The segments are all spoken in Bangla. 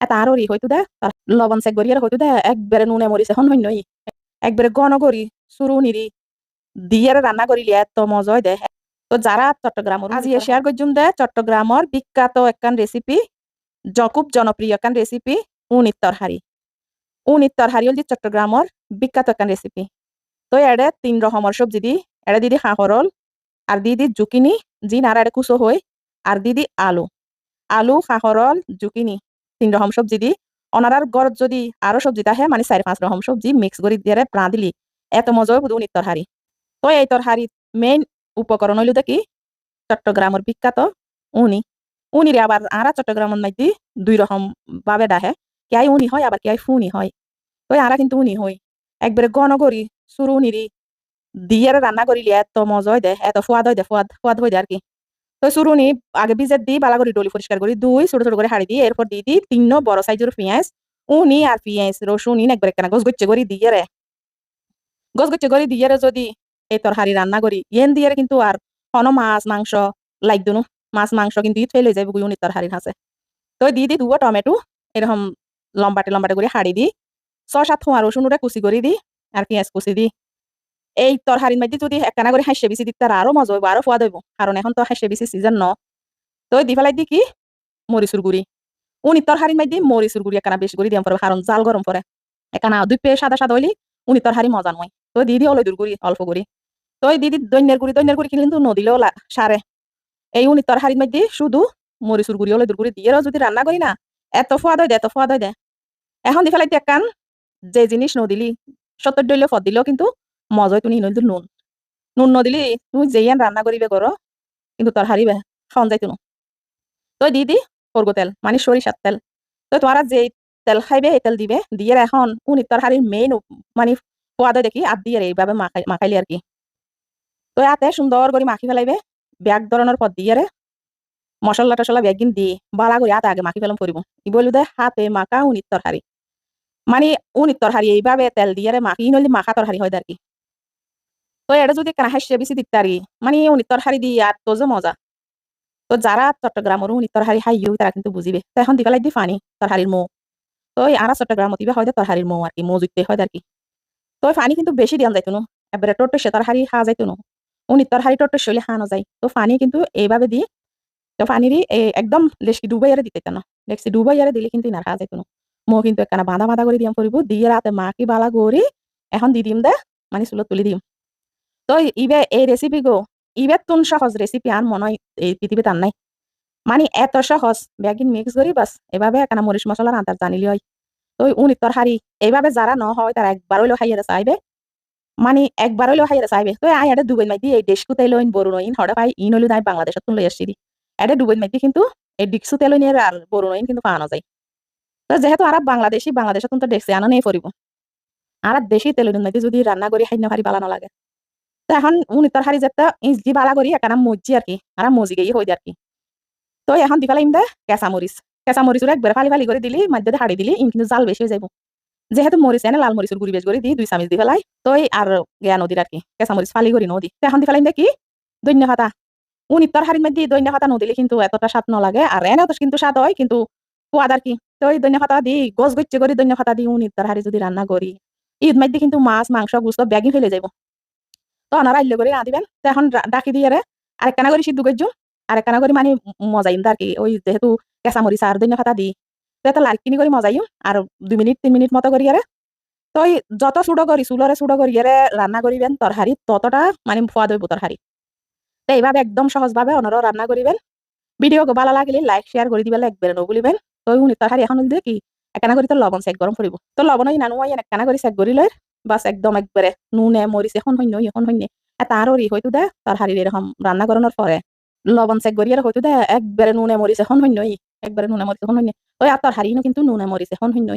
এটা আরও রি হয়তো দে তার লবণ চেক করি আর হয়তো দে একবারে নুনে মরিছে হন হইন একবারে গণ করি শুরু নিরি দিয়ে রান্না করিলি এত মজা হয় দে। তো যারা চট্টগ্রামের আজি শেয়ার করছুন দে চট্টগ্রামের বিখ্যাত একখান রেসিপি খুব জনপ্রিয় একখান রেসিপি উনির তরহারি উনির তরহারি হল চট্টগ্রামের বিখ্যাত একখান রেসিপি তো এড়ে তিন রকমের সবজি দি এড়ে দিদি হাঁহরল আর দিদি জুকিনি জি নারা এড়ে কুচো হই আর দিদি আলু। আলু হাঁহরল জুকিনি। তিন রকম সবজি দি। অনারার গড়ত যদি আরও সবজি তাহে মানে চার পাঁচ রকম সবজি মিক্স করে দিয়ে প্রাণ দিলি। এত মজা হয় উনির তরহারি তো এই তরহারি মেইন উপকরণ হইল কি? চট্টগ্রামের বিখ্যাত উনি। উনিরে আবার আরা চট্টগ্রামের মধ্যে দুই রকম ভাবে ডাহে কেয়াই উনি হয়, আবার কেয়াই ফুনি হয়। তো আরা কিন্তু উনি হই একবারে গণ করি শুরু নিরি দিয়ে রান্না করিলি এত মজা হয় দে, এত সোয়াদ হয় দে সোয়াদ সোয়াদ হয়ে দে আর কি। তো শুরুনি আগে বিজের দি, বালা করে ডলি পরিষ্কার করি দুই ছোট ছোট করে হাড়ি দিই এরপর দিয়ে দিই তিন বড় সাইজের পেঁয়াজ, উনি আর পেঁয়াজ রসুন ইন একবার একখানা গোছ গচ্ছে করি দিয়ে রে গোছ গচ্ছে করি দিয়ে রে যদি, এই তরহারি রান্না করি ইয়েন দিয়ে কিন্তু আর হন মাছ, মাংস, লাইক দুনু, মাছ, মাংস কিন্তু ইট ফেলে যাবে গুয়ুনি তরহারির হাসে তো দিয়ে দি দুবো টমেটো এরকম লম্বাটে লম্বাটে করে হাড়ি দি ছ সাত থোয়া রসুন ওটা কুচি করে দি আর পেঁয়াজ কুচি দি এই তরহারির মধ্যে যদি একখানা করে হাসে বেশি দিতে আরও মজা হইব আরও সোয়াদ হইব কারণ এখন তো হাসে বেশি সিজন ন। তো দি ফেলাই দি কি? মরিচুর গুড়ি উনি তরহারির মধ্যে মরিচুর গুড়ি একখানা বেশি করে দিয়াম পরে কারণ জাল গরম পরে একখানা দুই পে সাদা সাদা হইলি উনি তরহারি মজা নয় তো দিদি অলদুর গুড়ি অল্প গুড়ি তো দিদি দৈন্যের গুড়ি দৈন্যের গুড়ি কিন্তু নদীলেও সারে এই উনি তরহারির মধ্যে শুধু মরিচুর গুড়ি অলদুর গুড়ি দিয়ে যদি রান্না করি না, এত সোয়াদ হয় দে, এত সোয়াদ হয় দে। এখন দি ফেলাই দি একখান যে জিনিস নদিলি সত্তর ডইলে ফদ দিলেও কিন্তু মজাই তুমি নদীর নুন। নুন নদিলি তুমি যেইয়ান রান্না করিবে করো কিন্তু তোর হারিবে খাওয়ান যাইতো তো দি দি সরগো তেল মানে সরিষার তেল। তো তোমারা যে তেল খাইবে এই তেল দিবে, দিয়ে এখন উনি তোর হারির মেইন মানে পোয়াদে দেখি আর দিয়ে এইভাবে মাখাই মাখাইলি আর কি। তো ইয়াতে সুন্দর করে মাখি ফেলাইবে ব্যাগ ধরনের পর দিয়ে রে মশলা টসলা ব্যাগিন দিয়ে বালা করে আতে আগে মাখি ফেলাম করিব কি বলু দে, হাতে মাখা উনির তরকারি মানে উনির তরকারি এইভাবে তেল দিয়ে রে মাখি নলি মাখা তরকারি হয় আর কি। তো এটা যদি কেনা হাসিয়ে বেশি দিতে পারি মানে উনি তরহারি দিয়ে আর তো যে মজা। তো যারা চট্টগ্রামের উনি তরহারি হাইও তারা কিন্তু বুঝিবে তো এখন দিবে লাগবে ফানি তরহারির মৌ। তো আরা চট্টগ্রাম দিবে হয় তরহারির মৌ আর কি মৌ জুতে হয় আর কি তো ফানি কিন্তু বেশি দিয়ান যাইতো না। এবারে সে তরহারি খা যাইতো না। উনি তরহারি টোট্টস হলে খানো যায় তো ফানি কিন্তু এইভাবে দিয়ে তো ফানিরই একদম লেসকি ডুবাই আরে দিতে কেন? লেসকি ডুবাই আরে দিলে কিন্তু না খা যাইতো না। মো কিন্তু একখানা বাঁধা বাঁধা করে দিয়াম পড়িব দিয়ে রাতে মাকি বালা করি এখন দি দিম দে মানে চুলত তুলি দিম। তো ইবে এই রেসিপি গো, ইবে তুন সহজ রেসিপি আর মনে হয় এই পৃথিবীতে আর নাই। মানে এত সহজ ব্যাগিন মিক্স করি বাস এভাবে কেন মরিচ মশলা রান্তার জানিলি হয়। তো উনি তরহারি এইভাবে যারা ন হয় তারা একবার হইলেও খাইয়ে চাইবে। মানে একবার হইলেও খাইয়ে চাইবে। তো আই এটা ডুবেন মাইদি এই দেশকু তেল ইন বড় নইন হঠাৎ পাই ইন হইল নাই বাংলাদেশত তুলে আসছি এটা ডুবেন মাইদি কিন্তু, এই ডিক্সু তেল নিয়ে আর বড় নইন কিন্তু পাওয়া যায়। তো যেহেতু আর বাংলাদেশি, বাংলাদেশত তো দেখছে আনা নেই পড়িব আর দেশি তেল মাইদি যদি রান্না করি খাই না ভারি বালা লাগে তো এখন উনি তোর হারি যেতে ইজি বালা করি একটা মজি আর কি আর মজি গিয়ে হই আর কি। তো এখন দি ফেলাইম দে কেঁচা মরিচ কেঁচা মরিচ একবার ফালি ফালি করে দিলি মধ্যে হাড়ি দিলি ইন কিন্তু জাল বেশি হয়ে যাব যেহেতু মরিচ এনে লাল মরিচের গুড়ি বেশ করে দি, দুই চামিচ দি ফেলাই তো আর গেয়া নদীর আর কি কেঁচা মরিচ ফালি করি নদী। তো এখন দি ফেলাইম দে কি, দৈন্য হাতা উনি তোর হাড়ির মধ্যে দৈন্য হাতা নদিলে কিন্তু এতটা স্বাদ লাগে আর এনে তো কিন্তু স্বাদ হয়, কিন্তু পোয়াদ আর কি। তো ওই দৈন্য হাতা দি, গছ গচ্ছে করে দৈন্য হাতা দি উনি তোর হাড়ি যদি রান্না করি ঈদ মধ্যে কিন্তু মাছ, মাংস, গুস্ত ব্যাগি ফেলে যাব তো ওনারা আইলে করে দিবেন তো এখন ডাকি দিয়ে আরেকখানা করে সিদ্ধ করছ আরেকখানা করে মানে মজাইম আর কি। ওই যেহেতু কেঁচা মরিচ আর দৈন্য খাতা দিই। তো এটা লাইটকিনি করে মজাইম আর দুই মিনিট, তিন মিনিট মতো করি আরে তো যত সুডো করি, চুলরে সুডো করি আরে রান্না করিবেন তরহারি, ততটা মানে ফোয়াদ হইব তরহারি। তো এইভাবে একদম সহজভাবে ওনারাও রান্না করিবেন। ভিডিও ভালো লাগলে লাইক, শেয়ার করে দিবেন একবারে নবলিবেন তো উনি তরহারি এখন দিয়ে কি একখানা করে তো লবণ চেক গরম করিব। তো লবণ ওই নানু একখানা করে চেক করি লয়। বাস একদম একবারে নুনে মরিচ এখন হইন এখন হইনে আরও রি হয়তো দে তার হারির এরকম রান্না করানোর পরে লবণ চেক গড়িয়ার হয়তো দে একবারে নুনে মরিচ এখন হইন একবারে নুনে মরিচ এখন হইনে ওই আর তার হারিনো কিন্তু নুনে মরিচ এখন হইন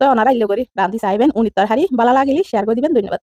তো ওনারা ইলে করি রান্ধি চাইবেন উনি তার হারি বালা লাগিলি শেয়ার করে দিবেন, ধন্যবাদ।